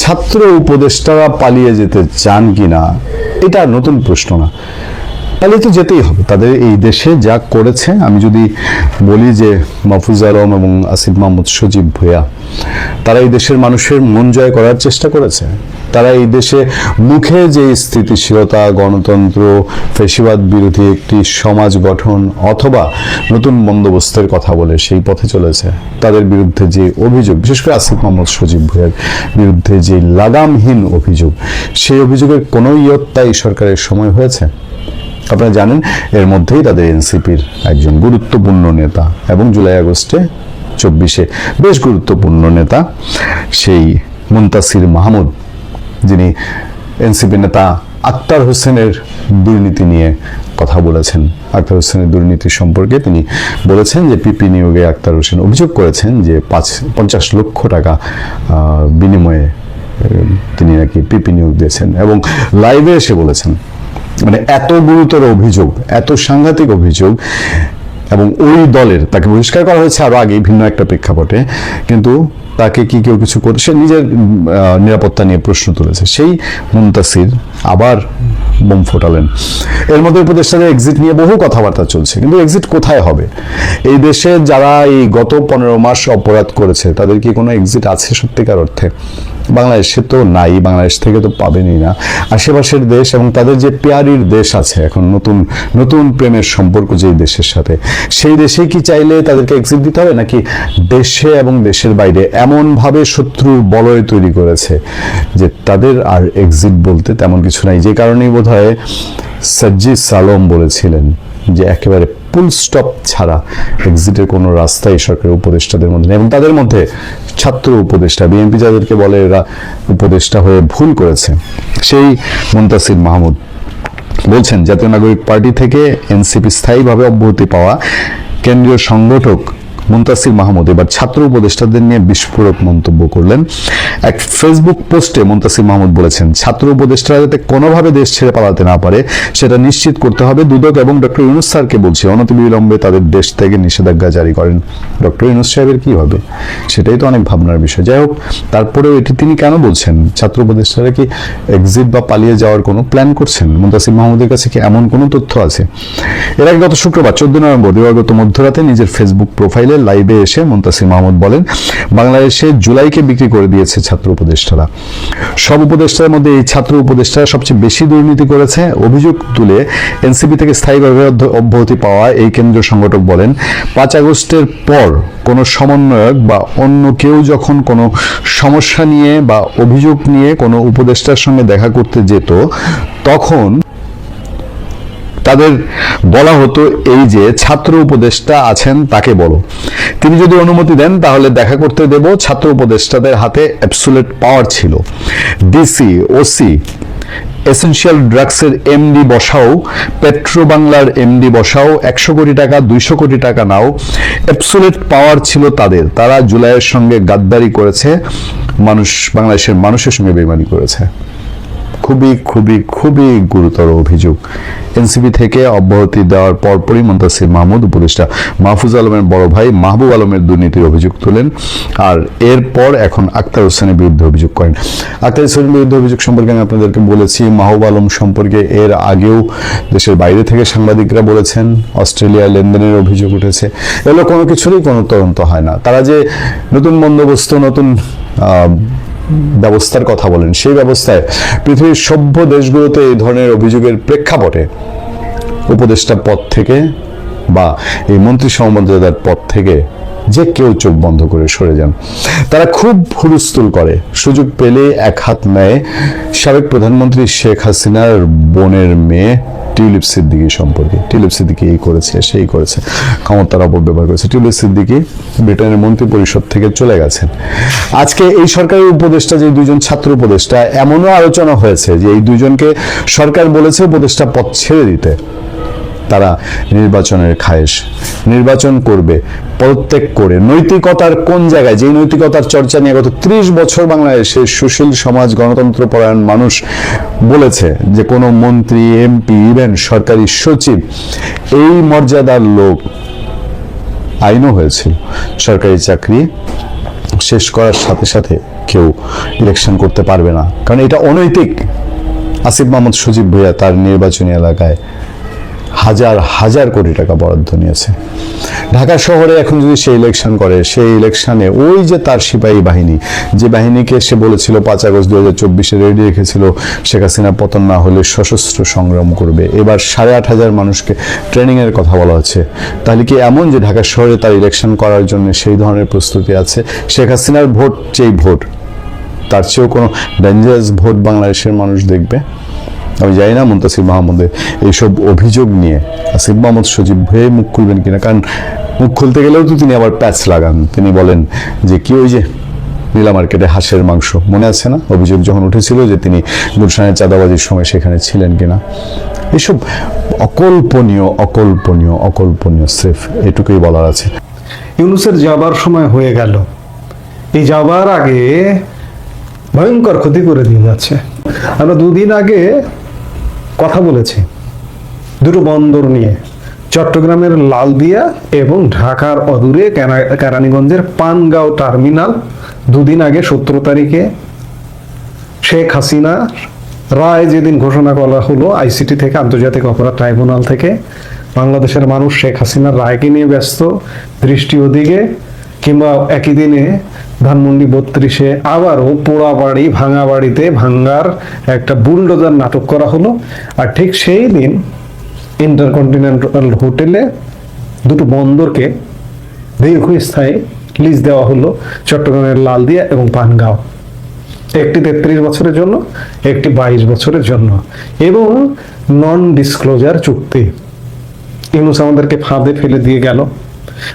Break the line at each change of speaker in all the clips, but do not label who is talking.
ছাত্র উপদেষ্টারা পালিয়ে যেতে চান কি না এটা নতুন প্রশ্ন না। পালিয়ে তো যেতেই হবে। তাদের এই দেশে যা করেছে, আমি যদি বলি যে মাহফুজ আলম এবং আসিফ মাহমুদ সজীব ভূয়া তারা এই দেশের মানুষের মন জয় করার চেষ্টা করেছে। তারা এই দেশে মুখে যে স্থিতিশীলতা, গণতন্ত্র, ফেসিবাদ বিরোধী একটি সমাজ গঠন অথবা নতুন বন্দোবস্তের কথা বলে সেই পথে চলেছে, তাদের বিরুদ্ধে যে অভিযোগ, বিশেষ করে আসিফ মোহাম্মদ সজীব ভুইয়ার বিরুদ্ধে যে লাগামহীন অভিযোগ, সেই অভিযোগের কোনো ইয়ত্তা এই সরকারের সময় হয়েছে? আপনারা জানেন, এর মধ্যেই তাদের এনসিপির একজন গুরুত্বপূর্ণ নেতা এবং জুলাই আগস্টে চব্বিশে বেশ গুরুত্বপূর্ণ নেতা, সেই মুন্তাসির মাহমুদ। যিনি এনসিপি নেতা আক্তার হোসেনের দুর্নীতি নিয়ে কথা বলেছেন। আক্তার হোসেনের দুর্নীতি সম্পর্কে তিনি বলেছেন যে পিপি নিয়োগে আক্তার হোসেন অভিযোগ করেছেন যে পাঁচ, পঞ্চাশ লক্ষ টাকা বিনিময়ে তিনি নাকি পিপি নিয়োগ দিয়েছেন এবং লাইভে এসে বলেছেন মানে এত গুরুতর অভিযোগ, এত সাংঘাতিক অভিযোগ এবং ওই দলের তাকে বহিষ্কার করা হয়েছে আরও আগে ভিন্ন একটা প্রেক্ষাপটে। কিন্তু তাকে কি কেউ কিছু করে সে নিজের নিরাপত্তা নিয়ে প্রশ্ন তুলেছে। সেই মুন্তাসির আবার বোম ফোটালেন। এর মধ্যে উপদেষ্টাদের এক্সিট নিয়ে বহু কথাবার্তা চলছে। কিন্তু এক্সিট কোথায় হবে? এই দেশে যারা এই গত পনেরো মাস অপরাধ করেছে, তাদের কি কোনো এক্সিট আছে সত্যিকার অর্থে? বাংলাদেশে তো নাই, বাংলাদেশ থেকে তো পাবেনই না। আশেপাশের দেশ এবং তাদের যে পেয়ারির দেশ আছে এখন, নতুন নতুন প্রেমের সম্পর্ক যেই দেশের সাথে, সেই দেশে কি চাইলে তাদেরকে এক্সিট দিতে হবে নাকি দেশে এবং দেশের বাইরে এমনভাবে শত্রুর বলয় তৈরি করেছে যে তাদের আর এক্সিট বলতে তেমন কিছু নাই? যে কারণেই বোধ হয় সাজ্জি সালম বলেছিলেন যে একেবারে ফুল স্টপ ছাড়া এক্সিটের কোনো রাস্তাই সরকারের উপদেষ্টাদের মধ্যে নেই এবং তাদের মধ্যে ছাত্র উপদেষ্টা বিএনপি যাদেরকে বলে এরা উপদেষ্টা হয়ে ভুল করেছে। সেই মুন্তাসির মাহমুদ বলছেন, জাতীয় নাগরিক পার্টি থেকে এনসিপি স্থায়ীভাবে অব্যাহতি পাওয়া কেন্দ্রীয় সংগঠক মুন্তাসির মাহমুদ। এবার ছাত্র উপদেষ্টাদের নিয়ে বিস্ফোরক মন্তব্য করলেন এক ফেসবুক পোস্টে মুন্তাসির মাহমুদ বলেছেন, ছাত্র উপদেষ্টারা যাতে কোনোভাবে দেশ ছেড়ে পালাতে না পারে, সেটা নিশ্চিত করতে হবে। দুদক এবং ডক্টর ইউনুস স্যারকে বলছি অনতিবিলম্বে তাদের দেশ থেকে নিষেধাজ্ঞা জারি করেন। ডক্টর ইউনুস সাহেবের কি হবে? সেটাই তো অনেক ভাবনার বিষয়। যাই হোক, তারপরেও এটি তিনি কেন বলছেন? ছাত্র উপদেষ্টারা কি এক্সিট বা পালিয়ে যাওয়ার কোনো প্ল্যান করছেন? মুন্তাসির মাহমুদের কাছে কি এমন কোনো তথ্য আছে? এর আগে গত শুক্রবার, চোদ্দ নভেম্বর দিবাগত মধ্যরাতে নিজের ফেসবুক প্রোফাইলে লাইভে এসে মুন্তাসির মাহমুদ বলেন, বাংলাদেশে জুলাইকে বিক্রি করে দিয়েছে ছাত্র উপদেষ্টারা। সব উপদেষ্টার মধ্যে এই ছাত্র উপদেষ্টারা সবচেয়ে বেশি দুর্নীতি করেছে। অভিযোগ তুলে এনসিপি থেকে স্থায়ীভাবে অব্যাহতি পাওয়া এই কেন্দ্রীয় সংগঠক বলেন, পাঁচ আগস্টের পর কোনো সমন্বয়ক বা অন্য কেউ যখন কোনো সমস্যা নিয়ে বা অভিযোগ নিয়ে কোনো উপদেষ্টার সঙ্গে দেখা করতে যেত, তখন তাদের বলা হতো, এই যে ছাত্র উপদেষ্টা আছেন, তাকে বলো। তিনি যদি অনুমতি দেন, তাহলে দেখা করতে দেব, ছাত্র উপদেষ্টাদের হাতে অ্যাবসুলেট পাওয়ার ছিল। ডিসি ওসি এসেনশিয়াল ড্রাগসের এমডি বসাও পেট্রো বাংলার এমডি বসাও, একশো কোটি টাকা, দুইশো কোটি টাকা নাও। অ্যাবসুলেট পাওয়ার ছিল তাদের। তারা জুলাইয়ের সঙ্গে গাদ্দারি করেছে, মানুষ, বাংলাদেশের মানুষের সঙ্গে বেমানি করেছে। খুবই খুবই খুবই গুরুতর অভিযোগ। এনসিপি থেকে অব্যাহতি দেওয়ার পরপরই মন্তাসির মাহমুদ উপদেষ্টা মাহফুজ আলমের বড় ভাই মাহবুব আলমের দুর্নীতির অভিযোগ তোলেন আর এরপর এখন আক্তার হোসেনের বিরুদ্ধে অভিযোগ করেন। আক্তার হোসেনের বিরুদ্ধে অভিযোগ সম্পর্কে আমি আপনাদেরকে বলেছি, মাহবুব আলম সম্পর্কে এর আগেও দেশের বাইরে থেকে সাংবাদিকরা বলেছেন, অস্ট্রেলিয়ার লেনদেনের অভিযোগ উঠেছে। এগুলো কোনো কিছুরই কোনো তদন্ত হয় না। তারা যে নতুন বন্দোবস্ত, নতুন ব্যবস্থার কথা বলেন। সেই ব্যবস্থায় পৃথিবীর সভ্য দেশগুলোতে এই ধরনের অভিযোগের প্রেক্ষাপটে উপদেষ্টা পদ থেকে বা এই মন্ত্রী সমমর্যাদার পদ থেকে যে কেউ চোখ বন্ধ করে সরে যান। তারা খুব হুলস্থুল করে। সুযোগ পেলে এক হাত নেয় সাবেক প্রধানমন্ত্রী শেখ হাসিনার বোনের মেয়ে টিউলিপ সিদ্দিকি সম্পর্কে, টিউলিপ সিদ্দিকি এই করেছে, সেই করেছে, ক্ষমতার অপব্যবহার করেছে। টিউলিপ সিদ্দিকি ব্রিটেনের মন্ত্রী পরিষদ থেকে চলে গেছেন। আজকে এই সরকারের উপদেষ্টা যে দুইজন ছাত্র উপদেষ্টা, এমনও আলোচনা হয়েছে যে এই দুইজনকে সরকার বলেছে উপদেষ্টা পথ ছেড়ে দিতে। তারা নির্বাচনের খায়েশ। নির্বাচন করবে পদত্যাগ করে। নৈতিকতার কোন জায়গায়? যে নৈতিকতার চর্চা নিয়ে গত ত্রিশ বছর বাংলাদেশের সুশীল সমাজ গণতন্ত্র পরায়ণ মানুষ বলেছে যে, কোনো মন্ত্রী, এমপি, ইভেন সরকারি সচিব, এই মর্যাদার লোক আইনও হয়েছিল। সরকারি চাকরি শেষ করার সাথে সাথে কেউ ইলেকশন করতে পারবে না। কারণ এটা অনৈতিক। আসিফ মাহমুদ সজীব ভুইয়া তার নির্বাচনী এলাকায় হাজার হাজার কোটি টাকা বরাদ্দ নিয়েছে। ঢাকা শহরে এখন যদি সে ইলেকশন করে, সেই ইলেকশনে ওই যে তার সিপাহী বাহিনী, যে বাহিনীকে সে বলেছিল পাঁচ আগস্ট দু হাজার চব্বিশে রেডি রেখেছিল, শেখ হাসিনা পতন না হলে সশস্ত্র সংগ্রাম করবে। এবার সাড়ে আট হাজার মানুষকে ট্রেনিংয়ের কথা বলা হচ্ছে। তাহলে কি এমন যে ঢাকা শহরে তার ইলেকশন করার জন্য সেই ধরনের প্রস্তুতি আছে? শেখ হাসিনার ভোট যেই ভোট, তার চেয়েও কোনো ডেঞ্জারাস ভোট বাংলাদেশের মানুষ দেখবে? আমি জানি না মুন্তাসির মাহমুদের এইসব অভিযোগ নিয়ে। আসিফ মাহমুদ সজীব ভয়ে মুখ খুলবেন কিনা, কারণ মুখ খুলতে গেলেও তো তিনি আবার প্যাচ লাগান। তিনি বলেন যে, কি ওই যে নীলা মার্কেটে হাঁসের মাংস? মনে আছে না? অভিযোগ যখন উঠেছিল যে তিনি গুলশানের চাঁদাবাজির সময় সেখানে ছিলেন কিনা। এসব অকল্পনীয় অকল্পনীয় অকল্পনীয় স্রেফ, এটুকুই বলার আছে।
ইউনুসের যাবার সময় হয়ে গেল। এই যাবার আগে ভয়ঙ্কর ক্ষতি করে দিয়ে যাচ্ছে আমরা দুদিন আগে কথা বলেছি। দুটো বন্দর নিয়ে, চট্টগ্রামের লালদিয়া এবং ঢাকার অদূরে কেরানীগঞ্জের পানগাঁও টার্মিনাল। দুদিন আগে সতেরো তারিখে শেখ হাসিনা রায় যেদিন ঘোষণা করা হলো আইসিটি থেকে, আন্তর্জাতিক অপরাধ ট্রাইব্যুনাল থেকে, বাংলাদেশের মানুষ শেখ হাসিনার রায়কে নিয়ে ব্যস্ত, দৃষ্টি ওদিকে কিংবা একই দিনে ধানমন্ডি বত্রিশে আবারও পোড়া বাড়ি ভাঙা বাড়িতে ভাঙ্গার একটা বুলডোজার নাটক করা হলো। আর ঠিক সেই দিন ইন্টারকন্টিনেন্টাল হোটেলে দুটো বন্দরকে দীর্ঘস্থায়ী লিজ দেওয়া হলো চট্টগ্রামের লালদিয়া এবং পানগাঁও। একটি তেত্রিশ বছরের জন্য, একটি বাইশ বছরের জন্য। এবং নন ডিসক্লোজার চুক্তি। ইউনুস আমাদেরকে ফাঁদে ফেলে দিয়ে গেল।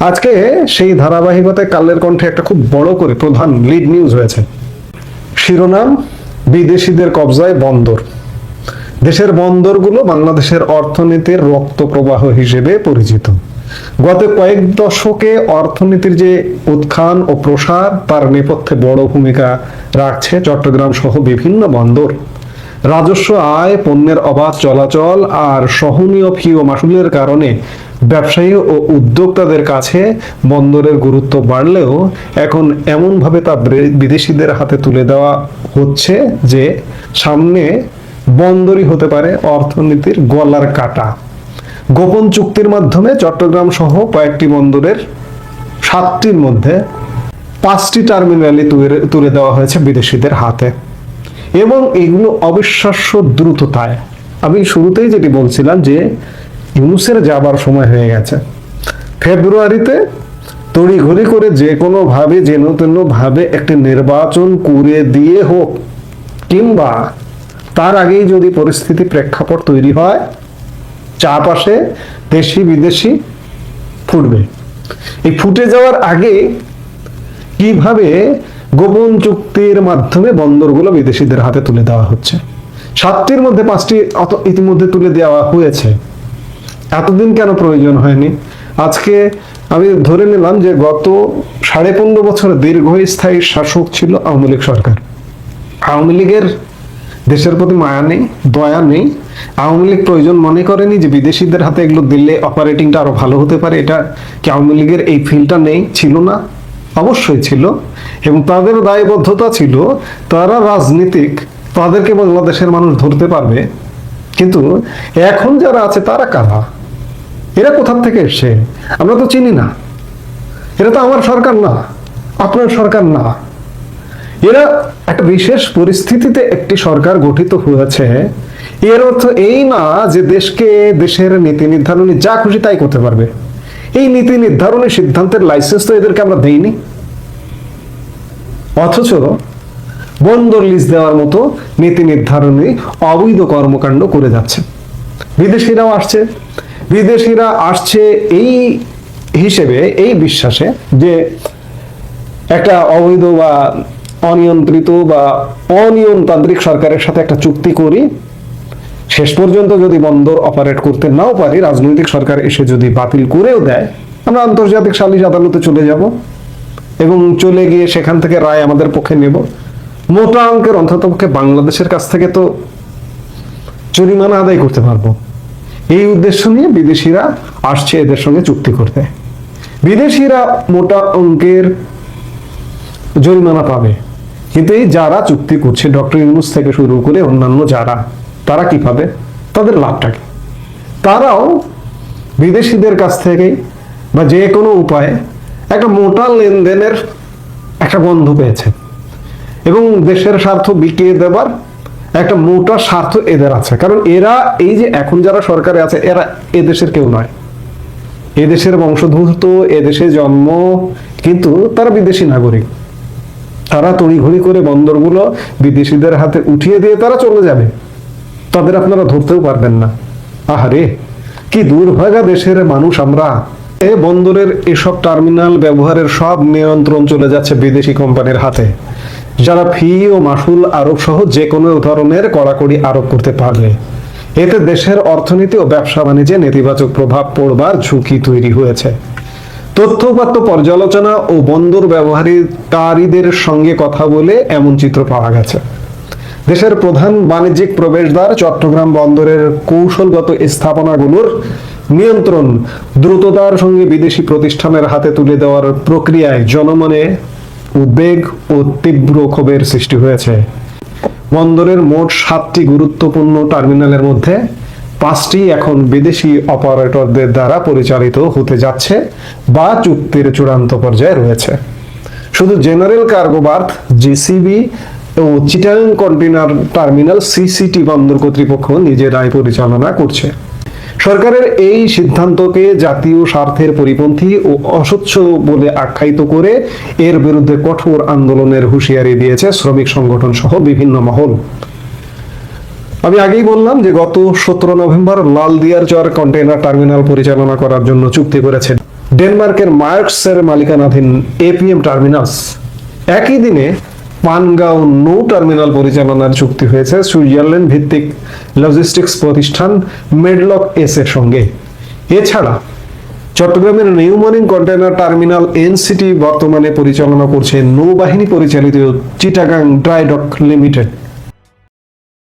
আজকে সেই ধারাবাহিকতায় কালের কণ্ঠে একটা খুব বড় করে প্রধান লিড নিউজ হয়েছে। শিরোনাম, বিদেশিদের কবজায় বন্দর। দেশের বন্দরগুলো বাংলাদেশের অর্থনীতির রক্ত প্রবাহ হিসেবে পরিচিত। গত কয়েক দশকে অর্থনীতির যে উত্থান ও প্রসার, তার নেপথ্যে বড় ভূমিকা রাখছে চট্টগ্রাম সহ বিভিন্ন বন্দর। রাজস্ব আয়, পণ্যের অবাধ চলাচল আর সহনীয় ফি ও মাসুলের কারণে ব্যবসায়ী ও উদ্যোক্তাদের কাছে বন্দরের গুরুত্ব বাড়লেও এখন এমনভাবে তা বিদেশিদের হাতে তুলে দেওয়া হচ্ছে যে সামনে বন্দরই হতে পারে অর্থনীতির গলার কাটা। গোপন চুক্তির মাধ্যমে চট্টগ্রাম সহ কয়েকটি বন্দরের সাতটির মধ্যে পাঁচটি টার্মিনালে তুলে- তুলে দেওয়া হয়েছে বিদেশিদের হাতে। এবং এগুলো অবিশ্বাস্য দ্রুততায়। আমি শুরুতেই যেটি বলছিলাম যে ইউনুসের যাবার সময় হয়ে গেছে। ফেব্রুয়ারিতে তড়িঘড়ি করে যে কোনো ভাবে যেন তেন ভাবে একটি নির্বাচন করে দিয়ে হোক, কিংবা তার আগেই যদি পরিস্থিতি প্রেক্ষাপট তৈরি হয় আসে দেশি বিদেশি ফুটবে। এই ফুটে যাওয়ার আগে কীভাবে গোপন চুক্তির মাধ্যমে বন্দরগুলো বিদেশিদের হাতে তুলে দেওয়া হচ্ছে? সাতটির মধ্যে পাঁচটি ইতিমধ্যে তুলে দেওয়া হয়েছে। এতদিন কেন প্রয়োজন হয়নি? আজকে আমি ধরে নিলাম যে গত সাড়ে পনেরো বছর দীর্ঘস্থায়ী শাসক ছিল আওয়ামী লীগ সরকার। আওয়ামী লীগের দেশের প্রতি মায়া নেই, দয়া নেই। আওয়ামী লীগ প্রয়োজন মনে করেনি যে বিদেশিদের হাতে এগুলো দিলে অপারেটিংটা আরও ভালো হতে পারে। এটা কি আওয়ামী লীগের এই ফিলটা নেই? ছিল না। অবশ্যই ছিল। এবং তাদের দায়বদ্ধতা ছিল, তারা রাজনীতিক, তাদেরকে বাংলাদেশের মানুষ ধরতে পারবে। কিন্তু এখন যারা আছে, তারা কারা? এরা কোথা থেকে এসছে? আমরা তো চিনি না। এরা তো আমার সরকার না, আপনার সরকার না। এরা একটা বিশেষ পরিস্থিতিতে একটি সরকার গঠিত হয়েছে। এর অর্থ এই না যে দেশকে দেশের নীতি নির্ধারণী যা খুশি তাই করতে পারবে। এই নীতি নির্ধারণী সিদ্ধান্তের লাইসেন্স তো এদেরকে আমরা দেইনি। অথচ বন্দর লিজ দেওয়ার মতো নীতি নির্ধারণী অবৈধ কর্মকাণ্ড করে যাচ্ছে। বিদেশিরাও আসছে। বিদেশিরা আসছে এই হিসেবে, এই বিশ্বাসে যে একটা অবৈধ বা অনিয়ন্ত্রিত বা অনিয়মতান্ত্রিক সরকারের সাথে একটা চুক্তি করি, শেষ পর্যন্ত যদি বন্দর অপারেট করতে নাও পারি, রাজনৈতিক সরকার এসে যদি বাতিল করেও দেয়, আমরা আন্তর্জাতিক সালিশ আদালতে চলে যাব এবং চলে গিয়ে সেখান থেকে রায় আমাদের পক্ষে নেব। মোটা অঙ্কের অন্ততপক্ষে বাংলাদেশের কাছ থেকে তো জরিমানা আদায় করতে পারব। এই উদ্দেশ্য নিয়ে বিদেশিরা আসছে এদের সঙ্গে চুক্তি করতে। বিদেশিরা মোটা অঙ্কের জরিমানা পাবে। কিন্তু এই যারা চুক্তি করছে, ডক্টর ইউনুস থেকে শুরু করে অন্যান্য যারা, তারা কি পাবে? তাদের লাভটা কি? তারাও বিদেশিদের কাছ থেকে বা যে কোনো উপায়ে একটা মোটা লেনদেনের একটা গন্ধ পেয়েছে। এবং দেশের স্বার্থ বিকিয়ে দেবার একটা মোটা স্বার্থ এদের আছে। কারণ এরা এই যে এখন যারা সরকারে আছে, এরা এদেশের কেউ নয়। এদেশের বংশোদ্ভূত এদেশে জন্ম, কিন্তু তারা বিদেশি নাগরিক। তারা তড়িঘড়ি করে বন্দরগুলো বিদেশিদের হাতে উঠিয়ে দিয়ে তারা চলে যাবে। তাদের আপনারা ধরতেও পারবেন না। আহারে, কি দুর্ভাগা দেশের মানুষ আমরা। এ বন্দরের এসব টার্মিনাল ব্যবহারের সব নিয়ন্ত্রণ চলে যাচ্ছে বিদেশি কোম্পানির হাতে। যারা ফি ও মাসুল আরোপ সহ যে কোনো ধরনের কড়াকড়ি আরোপ করতে পারবে। এতে দেশের অর্থনীতি ও ব্যবসা বাণিজ্যে নেতিবাচক প্রভাব পড়বার ঝুঁকি তৈরি হয়েছে। তথ্যপাত্য পর্যালোচনা ও বন্দর ব্যবহারকারীদের সঙ্গে কথা বলে এমন চিত্র পাওয়া গেছে। দেশের প্রধান বাণিজ্যিক প্রবেশদ্বার চট্টগ্রাম বন্দরের কৌশলগত স্থাপনাগুলোর নিয়ন্ত্রণ দ্রুততার সঙ্গে বিদেশি প্রতিষ্ঠানের হাতে তুলে দেওয়ার প্রক্রিয়ায় জনমনে উদ্বেগ ও তীব্র ক্ষোভের সৃষ্টি হয়েছে। বন্দরের মোট সাতটি গুরুত্বপূর্ণ টার্মিনালের মধ্যে পাঁচটি এখন বিদেশি অপারেটরদের দ্বারা পরিচালিত হতে যাচ্ছে বা চুক্তির চূড়ান্ত পর্যায়ে রয়েছে। শুধু জেনারেল কার্গো বার্থ, জিসিবি ও চিটাং কন্টেনার টার্মিনাল সিসিটি বন্দর কর্তৃপক্ষ নিজেরাই পরিচালনা করছে। সরকারের এই সিদ্ধান্তকে জাতীয় স্বার্থের পরিপন্থী ও অস্বচ্ছ বলে আখ্যায়িত করে এর বিরুদ্ধে কঠোর আন্দোলনের হুঁশিয়ারি দিয়েছে শ্রমিক সংগঠন সহ বিভিন্ন মহল। আমি আগেই বললাম যে গত সতেরো নভেম্বর লাল দিয়ার চর কন্টেইনার টার্মিনাল পরিচালনা করার জন্য চুক্তি করেছে ডেনমার্কের মার্কসের মালিকানাধীন এপিএম টার্মিনাস। একই দিনে পানগাঁও নৌ টার্মিনাল পরিচালনার চুক্তি হয়েছে সুইজারল্যান্ড ভিত্তিক লজিস্টিক্স প্রতিষ্ঠান মেডলক এস এর সঙ্গে। এছাড়া, চট্টগ্রামের new morning container terminal NCT বর্তমানে পরিচালনা করছে নৌবাহিনী পরিচালিত চিটাগাং ড্রাইডক লিমিটেড।